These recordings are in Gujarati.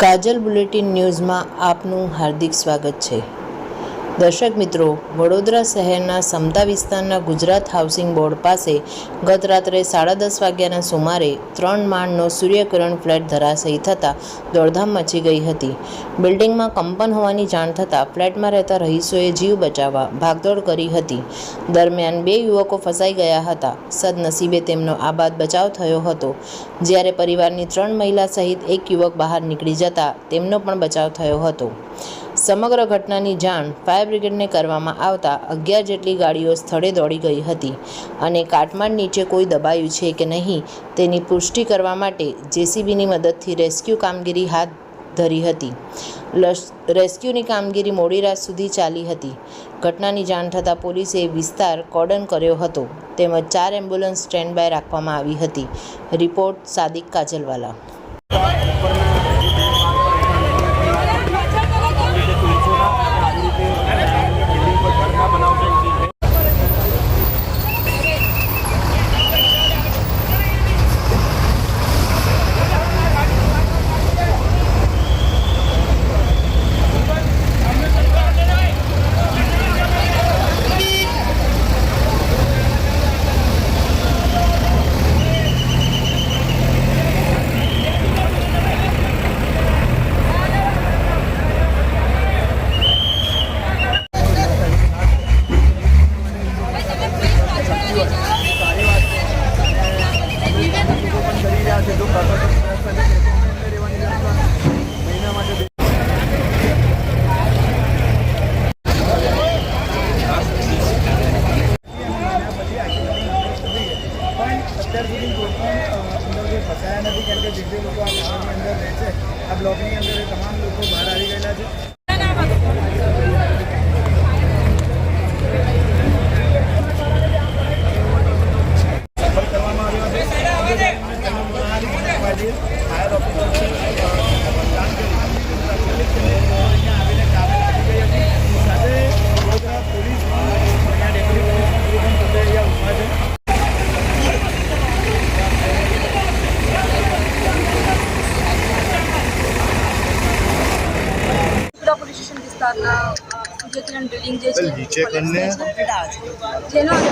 કાજલ બુલેટિન ન્યૂઝમાં આપનું હાર્દિક સ્વાગત છે. દર્શક મિત્રો, વડોદરા શહેરના સમતા વિસ્તારના ગુજરાત હાઉસિંગ બોર્ડ પાસે ગત રાત્રે સાડા દસ વાગ્યાના સુમારે ત્રણ માળનો સૂર્યકિરણ ફ્લેટ ધરાશયી થતાં દોડધામ મચી ગઈ હતી. બિલ્ડિંગમાં કંપન હોવાની જાણ થતાં ફ્લેટમાં રહેતા રહીશોએ જીવ બચાવવા ભાગદોડ કરી હતી. દરમિયાન બે યુવકો ફસાઈ ગયા હતા. સદનસીબે તેમનો આબાદ બચાવ થયો હતો. જ્યારે પરિવારની ત્રણ મહિલા સહિત એક યુવક બહાર નીકળી જતા તેમનો પણ બચાવ થયો હતો. સમગ્ર ઘટનાની જાણ ફાયર બ્રિગેડને કરવામાં આવતા અગિયાર જેટલી ગાડીઓ સ્થળે દોડી ગઈ હતી અને કાટમાળ નીચે કોઈ દબાયું છે કે નહીં તેની પુષ્ટિ કરવા માટે જેસીબીની મદદથી રેસ્ક્યુ કામગીરી હાથ ધરી હતી. રેસ્ક્યુની કામગીરી મોડી રાત સુધી ચાલી હતી. ઘટનાની જાણ થતાં પોલીસે વિસ્તાર કોર્ડન કર્યો હતો તેમજ ચાર એમ્બ્યુલન્સ સ્ટેન્ડ બાય રાખવામાં આવી હતી. રિપોર્ટ સાદિક કાજલવાલા પણ અત્યાર સુધી કોઈ પણ અ, અંદર કોઈ ફસાયા નથી કેમ કે જે લોકો આ ગામની અંદર રહે છે. આ બ્લોકની અંદર તમામ લોકો બહાર આવી ગયેલા છે. સંપર્ક કરવામાં આવ્યો હતો ફાયર ઓફિસર છે જાણ કરી તાત્કાલિક તેમને અહીંયા આવીને કારવાઈ કરી ગઈ હતી સાથે વડોદરા પોલીસ અહીંયા ડેપ્યુટી કમિશનર પણ પોતે અહીંયા ઊભા છે ત્રિપુરા પોલીસ સ્ટેશન વિસ્તારના બિલ્ડિંગ જે છે.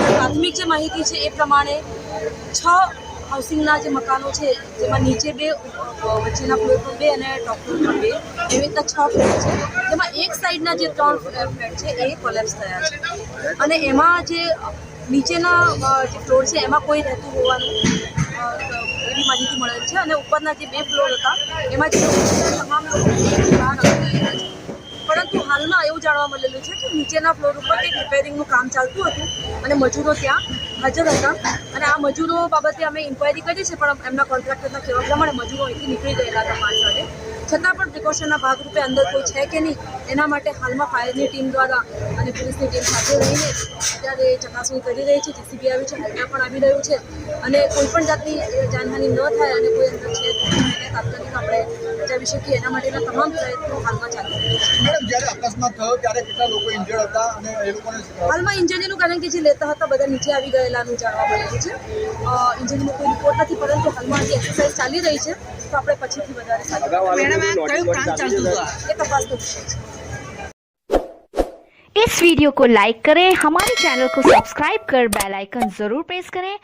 પ્રાથમિક જે માહિતી છે એ પ્રમાણે છ હાઉસિંગના જે મકાનો છે જેમાં નીચે બે વચ્ચેના ફ્લોર પર બે અને ટોપ ફ્લોર પર બે એવી રીતના છ ફ્લેટ છે. જેમાં એક સાઈડના જે ત્રણ ફ્લેટ છે એ કોલેપ્સ થયા છે. અને એમાં જે નીચેના જે ફ્લોર છે એમાં કોઈ રહેતું હોવાનું એવી માહિતી મળેલ છે. અને ઉપરના જે બે ફ્લોર હતા એમાં જે તમામ લોકો બહાર આવી ગયેલા છે પરંતુ હાલમાં એવું જાણવા મળેલું છે કે નીચેના ફ્લોર ઉપર કંઈક રિપેરિંગનું કામ ચાલતું હતું અને મજૂરો ત્યાં હાજર હતા. અને આ મજૂરો બાબતે અમે ઇન્ક્વાયરી કરી છે પણ એમના કોન્ટ્રાક્ટરના કહેવા પ્રમાણે મજૂરો અહીંથી નીકળી ગયેલા હતા પાંચ વાગે છતાં પણ પ્રિકોશનના ભાગરૂપે અંદર કોઈ છે કે નહીં એના માટે હાલમાં ફાયરની ટીમ દ્વારા અને પોલીસની ટીમ સાથે રહીને અત્યારે ચકાસણી કરી રહી છે. જીસીબી આવી છે હેલ્મેટ પણ આવી રહ્યું છે. અને કોઈ પણ જાતની જાનહાની ન થાય અને કોઈ અંદર છે એને તાત્કાલિક આપણે બચાવી શકીએ. એના માટેના તમામ પ્રયત્નો હાલમાં ચાલી રહ્યા છે. જ્યારે અકસ્માત થયો ત્યારે કેટલા લોકો ઇન્જર્ડ હતા અને એ લોકોને હાલમાં ઇન્જરીનું કારણ કે જે લેતા હતા બધા નીચે આવી ગયેલાનું જાણવા મળેલું છે. ઇન્જરીનો કોઈ રિપોર્ટ નથી પરંતુ હાલમાં હજી એક્સરસાઇઝ ચાલી રહી છે તો આપણે પછીથી વધારે સારું એ તપાસનો વિષય છે. इस वीडियो को लाइक करें हमारे चैनल को सब्सक्राइब कर बेल आइकन ज़रूर प्रेस करें।